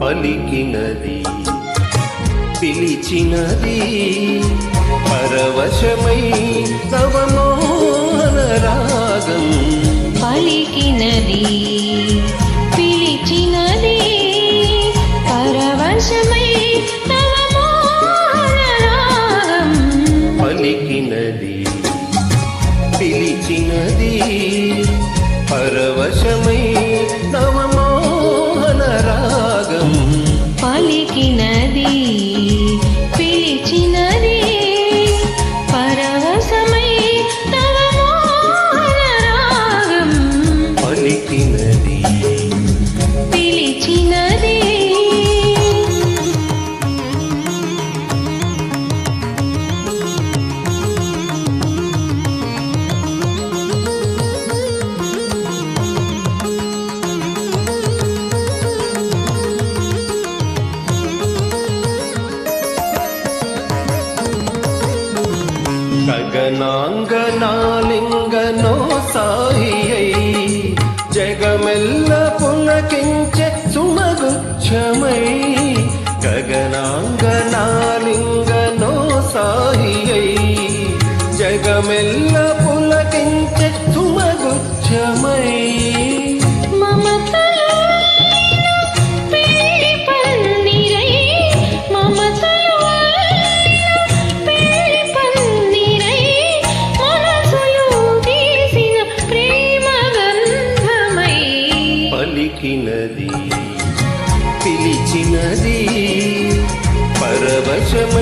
పలికినది పిలిచినది పరవశమై నవమోహన రాగం. పలికినది పిలిచినది పరవశమై తవ మోహన రాగం. పలికినది పిలిచినది పరవశమై నవమోహన గగనాంగనాలింగనో సాయి జగమెల్ల పులకించే సుమగుచ్చమై గగనాంగనాలింగనో సాయి జగమెల్ల పరవశమై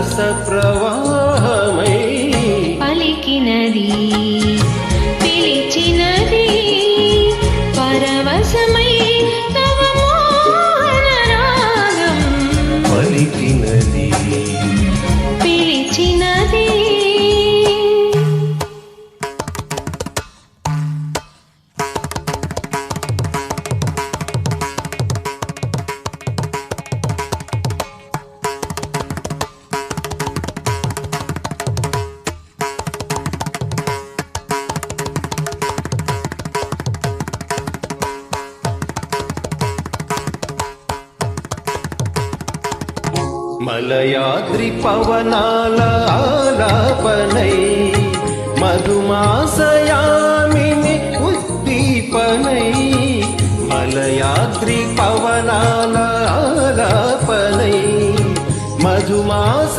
रसप्रवा మలయాద్రి పవనాల ఆలాపనై మధుమాసయామిని ఉద్దీపనై మలయాద్రి పవనాల ఆలాపనై మధుమాస